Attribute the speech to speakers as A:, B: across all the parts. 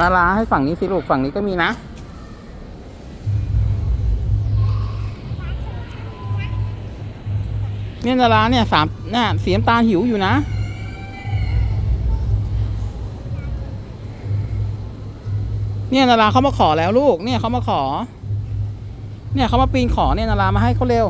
A: นาราให้ฝั่งนี้สิลูกฝั่งนี้ก็มีนะ เนี่ยนาราเนี่ยสามเนี่ยเสีน้ำตาหิวอยู่นะ เนี่ยนาราเขามาขอแล้วลูก เนี่ยเขามาขอ เนี่ยเขามาปีนขอเนี่ยนารามาให้เขาเร็ว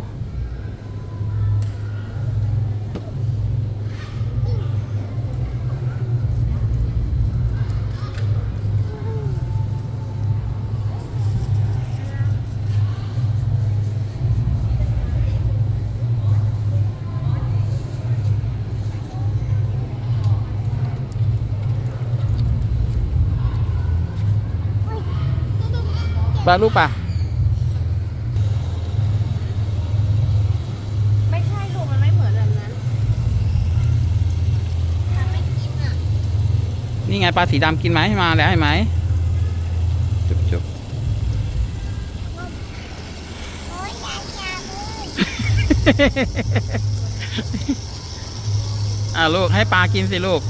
A: ปลูกป่ะ
B: ๆไม่ใช่ลูกมันไม่เหมือนแบบนั้น
A: นี่ไงปลาสีดำกินไหมมาแล้วเห็นไหมจุบจุบอ่าลูกให้ปลากินสิลูก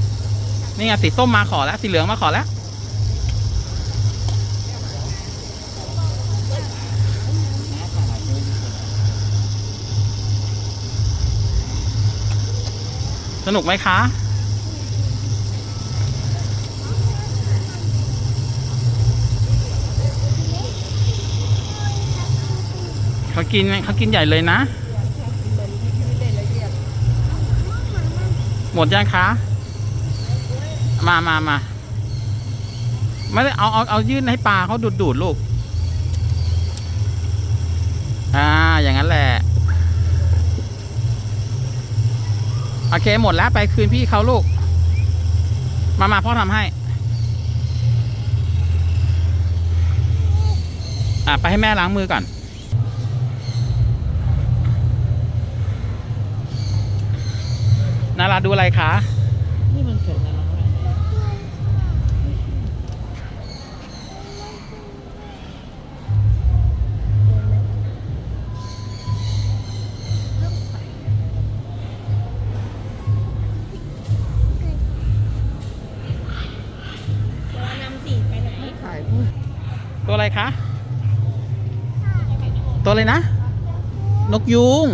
A: นี่ไงสีส้มมาขอแล้ว สีเหลืองมาขอแล้ว สนุกไหมคะ เขากินเขากินใหญ่เลยนะ หมดยังคะ มามามาไม่ได้เอาเอาเอายื่นให้ปลาเขาดูดดูดลูก อ่า อย่างนั้นแหละ โอ เคหมดแล้วไปคืนพี่เขาลูก มามาพ่อทำให้ อ่าไปให้แม่ล้างมือก่อน นาราดูอะไรคะ
C: ยู
A: ง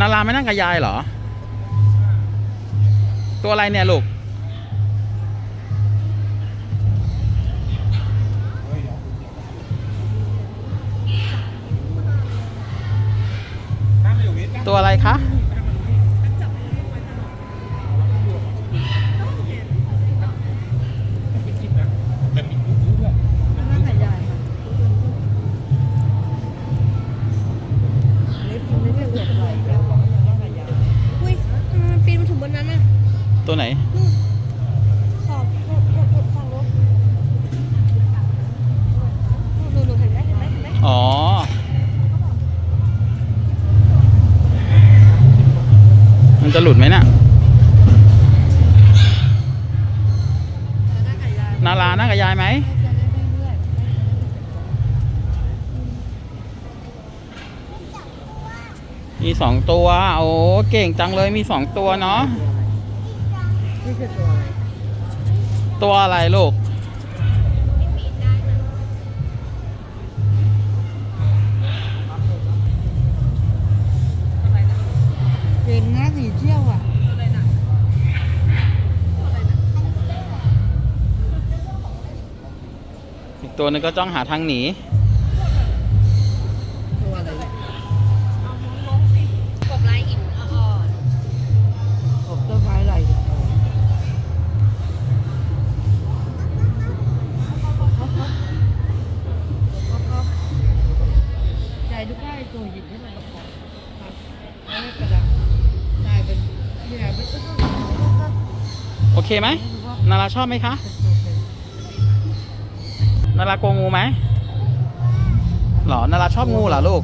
A: นาราไม่นั่งกับยายเหรอ ตัวอะไรเนี่ยลูก ตัวอะไรคะ ตัวไหน
B: ขอบหลบหลบหลบฝั่งรถหนูหนูเห็นไหมเห็นไหมเห็นไหม
A: อ๋อ มันจะหลุดไหมเนี่ย
C: นา
A: นารานั่งกับยายไหม มีสองตัว โอ้ เก่งจังเลย มีสองตัวเนาะ
C: นี่คือตัวอะไร
A: ตัวอะไรลูก
C: เก่งนะหนีเที่ยวอะ
A: อีกตัวหนึงก็จ้องหาทางหนี
C: ทุกท่ายตั
B: วหยิบให้มันก็นอ
A: โอเคไหมนาราชอบไหมคะนาราโกลัวงูไหมหรอนาราชอบงูเหรอลูก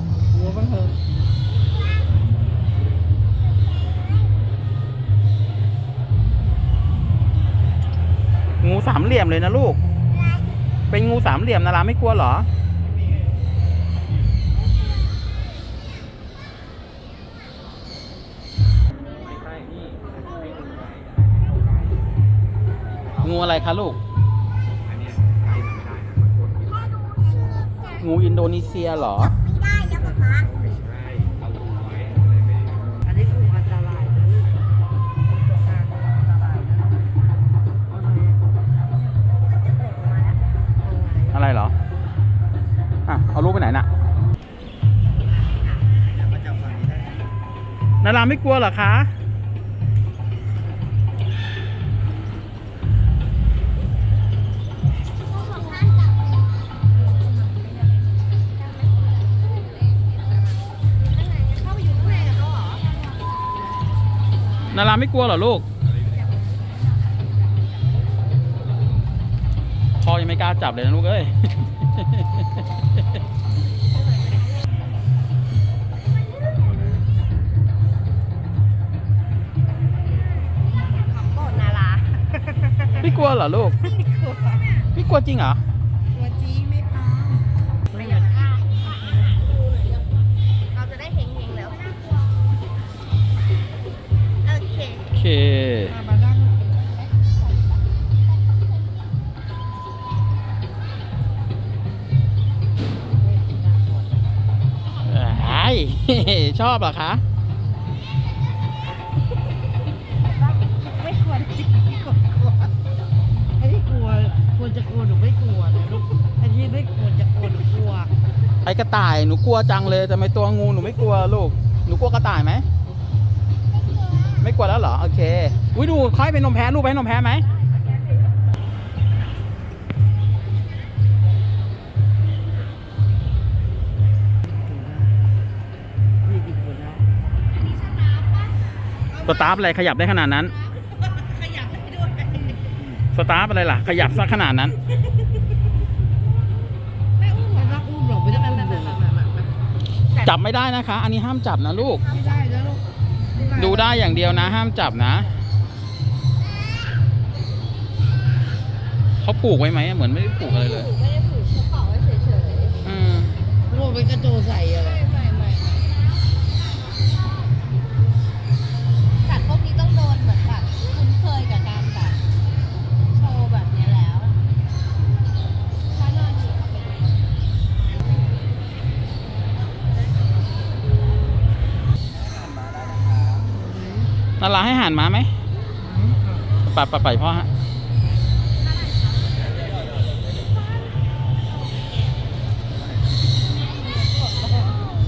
A: งูสามเหลี่ยมเลยนะลูก เป็นงูสามเหลี่ยมนาราไม่กลัวเหรอ งูอะไรคะลูก งูอินโดนีเซียเหรอ
C: อันนี้คืออันตรายนะลูกอันตรายนะอะไร
A: เหรอ อะ เอาลูกไปไหนน่ะนาราไม่กลัวเหรอคะ นาราไม่กลัวเหรอลูก พ่อยังไม่กล้าจับเลยนะลูกเอ้ย
B: ของโปรดนารา
A: ไม่กลัวเหรอลูก ไม่กลัวจริงเหรอ
B: เค
A: โอเค
C: มามานั่ง
A: ไอ้ยชอบเหรอคะ
C: ไม่ควรจริงไม่ควรกลัวไอ้ที่กลัวควรจะกลัวหรือไม่กลัวนะลูกไอ้ที่ไม่ควรจะกลัวหรือกลัว
A: ไอ้กระต่ายหนูกลัวจังเลยแต่ไม่ตัวงูหนูไม่กลัวลูกหนูกลัวกระต่ายไหม ไม่กลัวแล้วเหรอ โอเค อุ้ยดูค่อยเป็นนมแพ้ลูกไปนมแพ้ไหม
C: นี่ดีกว่านะ
A: สตาร์ฟอะไรขยับได้ขนาดนั้น
B: ขยับได้ด้วย
A: สตาร์ฟอะไรล่ะ ขยับสักขนาดนั้น
B: ไม่อุ้ม
C: ไม่ต้องอุ้มหรอกไม่ต้องอุ้ม
A: จับไม่ได้นะคะ อันนี้ห้ามจับนะลูก
C: ไม่ได้นะลูก
A: ดูได้อย่างเดียวนะ ห้ามจับนะ เขาผูกไว้ไหมเหมือนไม่ได้ผูกอะไรเลย
B: ไม่ได้ผูกเขาเป่าไว้เฉย
A: อืม
C: ลูกเป็นกระโจใส่อะไร
B: ห้อา
A: หารม้าไหมไปไปไปพ่อฮะ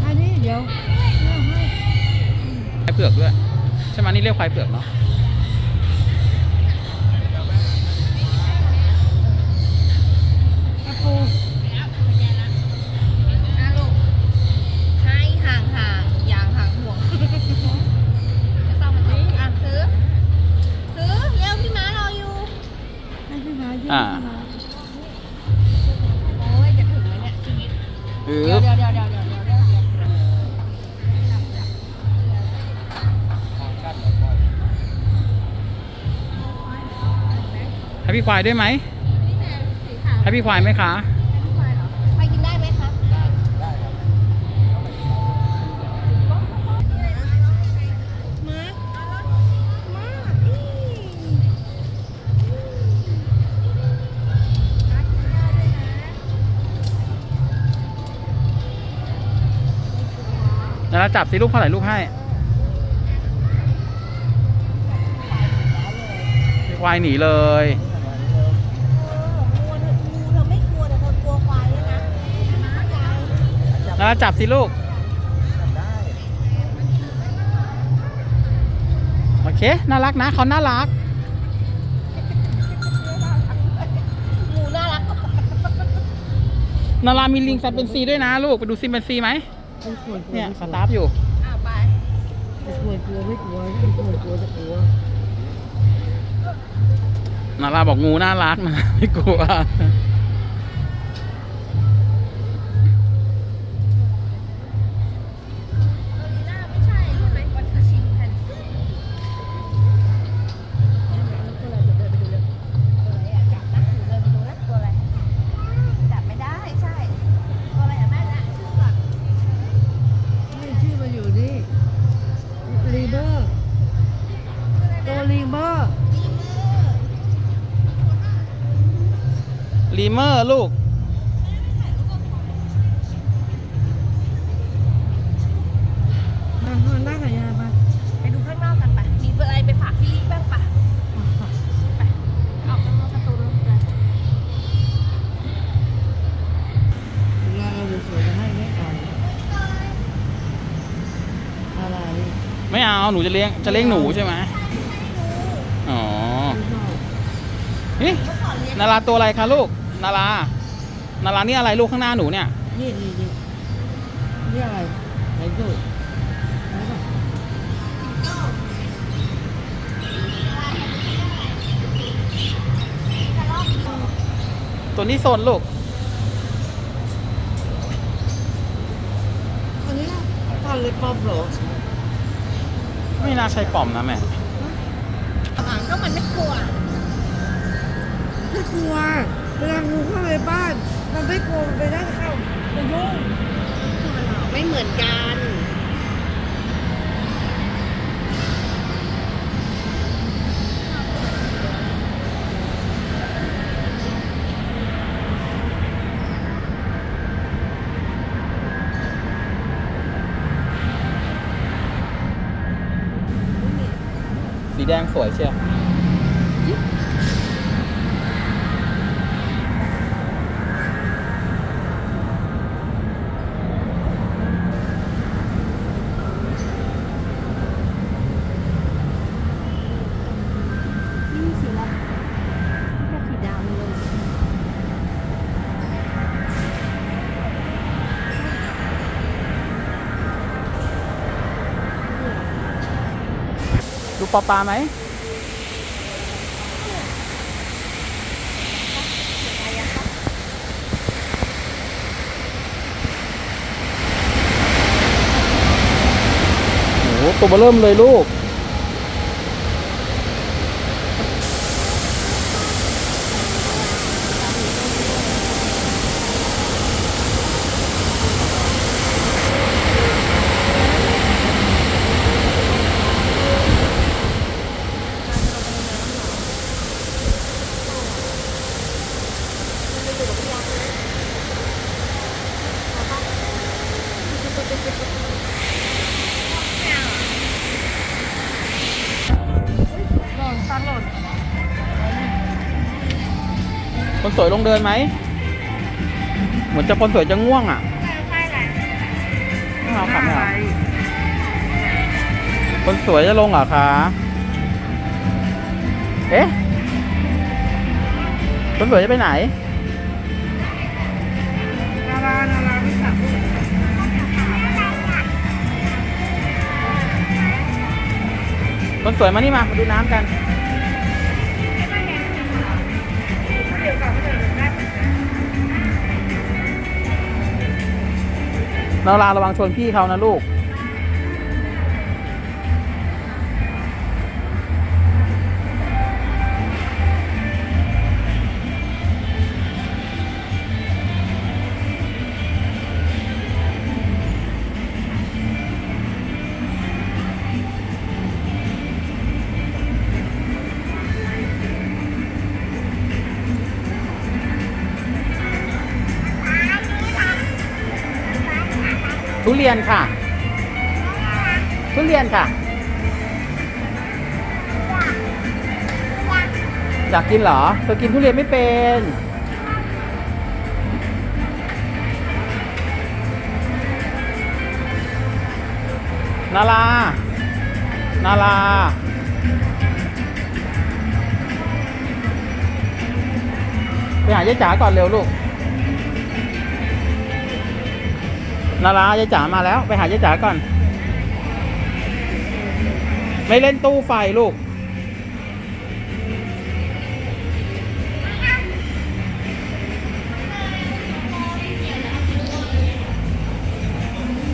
C: อันนี้เดี๋ยว
A: ควายเผือกด้วย ใช่ไหมนี่เรียกควายเผือกเนาะ ควายด้วยไหม
B: นี่ไงสีขาว
A: ให้พี่ควายไหมคะ
B: ควายเหรอควายกินได้ไหมคะได้ครับมามาอี
A: แล้วเราจับสิลูกเท่าไหร่ลูกให้พี่ควายหนีเล
B: ย
A: แล้วเราจับสิลูก โอเค น่ารักนะเขาน่ารัก
B: งูน่ารัก
A: นารามีลิงแซมเป็นซีด้วยนะลูก ไปดูซิมเป็นซีไหมเนี่ยสตาร์ฟอยู่
B: อะไป
C: ไควรกลัวไม่กลัวไม่ควรกลัวจะกลัว
A: นาราบอกงูน่ารักนะ ไม่กลัว
B: เมอร์
C: ลู
A: ก
C: มามานั่งกับยายมา
B: ไปดูข้างนอกกันไปมีอะไรไปฝากพี่ลิบ้างปะไปออกข้างนอกประตูรถเลย
C: ยายเอาสวยๆมาให้แม่ก่อนอะไร
A: ไม่เอาหนูจะเลี้ยงจะเลี้ยงหนูใช่ไหมอ๋อ
C: ไม่ชอบ
A: นี่
B: เมื่อก่อนเรียน
A: นาราตัวอะไรคะลูก นารานารานี่อะไรลูกข้างหน้าหนูเนี่ย
C: นี่นี่นี่นี่อะไรไหนดูไหนดู
A: ตัวนี้โซนลูก
C: อันนี้ทานเล็บปอมเหรอ
A: ไม่น่าใช่ปอมนะแม่
B: อ่างก็มันไม่กลัว
C: ไม่กลัว เวลางูเข้าไปบ้าน มันไม่กลัวมันไปได้เข้ามันยุ่ง
B: ไม่เหมือนกัน
A: สีแดงสวยเชียว
B: ปลา
A: ปลาไหมโอ้โหตัวเบเริ่มเลยลูก วยลงเดินไหม เหมือนจะคนสวยจะง่วงอะ
B: ใช่แหละ
A: ไม่เอาค่ะไม่เอาคนสวยจะลงเหรอคะ เอ๊ะ คนสวยจะไปไหน
C: นารานาราไม่สับ
A: คนสวยมานี่มา มาดูน้ำกัน นาราระวังชนพี่เขานะลูก เรียนค่ะ ทุเรียนค่ะ อยากกินเหรอเธอกินทุเรียนไม่เป็นนารานาราไปหายายจ๋าก่อนเร็วลูก นารายายจ๋ามาแล้ว ไปหายายจ๋าก่อน ไม่เล่นตู้ไฟลูก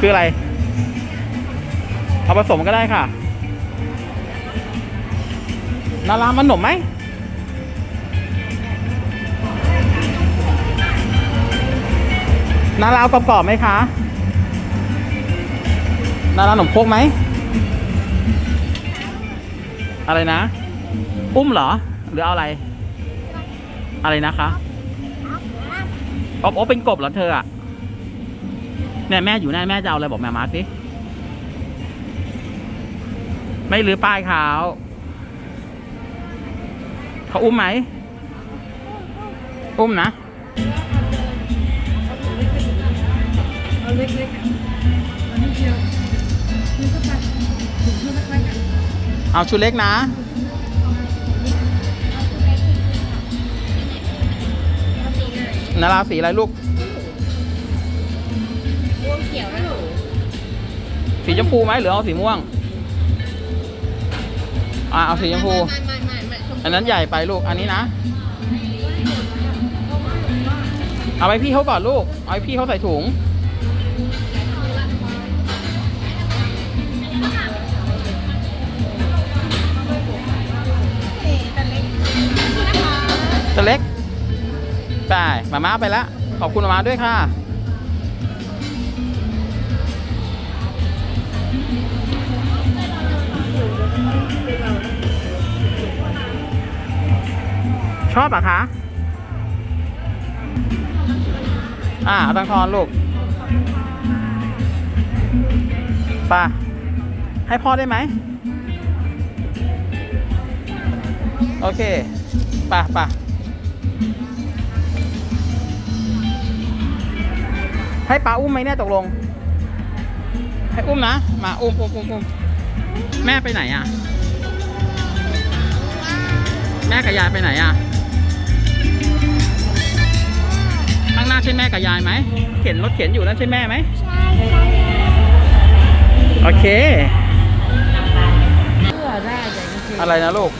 A: คืออะไร เอาผสมก็ได้ค่ะ นารามันหนมไหมนาราเอากรอบๆไหมคะ นาราหนมโคกไหม อะไรนะ อุ้มเหรอ หรือเอาอะไร อะไรนะคะอบอบเป็นกบเหรอเธออะเนี่ยแม่อยู่แน่แม่จะเอาอะไรบอกแม่มาสิ ไม่หรือป้ายเขาเขาอุ้มไหม อุ้มนะ
C: เอาเล็กๆอันนี้เดียว เอา
A: ชุดเล็กนะนาราสีอะไรลูก
B: ม่วงเขียวนะหนู
A: สีชมพูไหมหรือเอาสีม่วง อ่าเอาสีชมพู
B: ไม่ไม่ไม่ไม่ชมพู
A: อันนั้นใหญ่ไปลูก อันนี้นะ เอาไปพี่เขาก่อนลูก เอาไปพี่เขาใส่ถุง ไปมาม่าไปแล้ว ขอบคุณมาม่าด้วยค่ะ ชอบอะคะ อ่าตังทอนลูกไป่ะให้พ่อได้ไหม โอเคไป่ะป่ะ ให้ป้าอุ้มไหมเนี่ยตกลง ให้อุ้มนะ มาอุ้มอุ้มอุ้มอุ้มแม่ไปไหนอะ แม่กับยายไปไหนอะ ข้างหน้าใช่แม่กับยายไหม เข็นรถเข็นอยู่นั่นใช่แม่ไหม
B: ใช่ใช่
A: โอเค
C: เสื้อได้แต่จริงๆ
A: อะไรนะลูก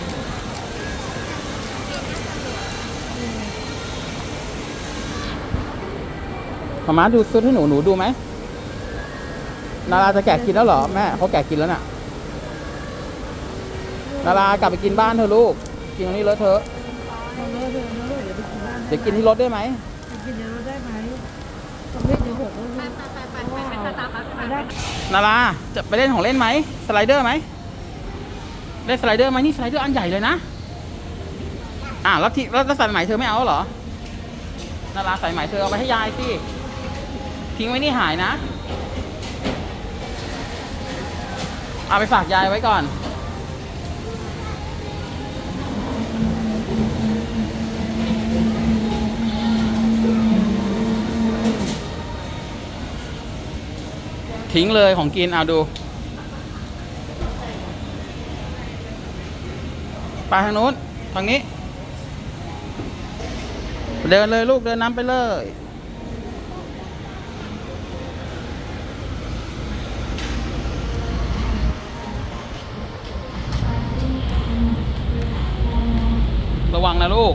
A: มาม้าดูซุดให้หนูหนูดูไหมนาราจะแกะกินแล้วเหรอแม่เขาแกะกินแล้วน่ะ นารากลับไปกินบ้านเธอะลูก กินตรงนี้เลอะเทอะ
C: เอาเลยเถอะเอาเลยเดี๋ยวไปกินบ้าน
A: เดี๋ยวกินที่รถได้ไหม
C: กินเดี๋ยวเราได้ไหมตรงนี้เดี๋ยวหกแล้ว
B: ไป
C: นะ
B: ไปไปไปไปสตาร์บัค
C: เอาได้
A: นาราจะไปเล่นของเล่นไหมสไลเดอร์ไหมเล่นสไลเดอร์ไหมนี่สไลเดอร์อันใหญ่เลยนะอ่าแล้วที่แล้วแล้วสายไหมเธอไม่เอาเหรอนาราสายไหมเธอเอาไปให้ยายสิ ทิ้งไว้นี่หายนะ เอาไปฝากยายไว้ก่อน ทิ้งเลยของกินเอาดู ไปทางนู้น ทางนี้ เดินเลยลูกเดินน้ำไปเลย นะลูก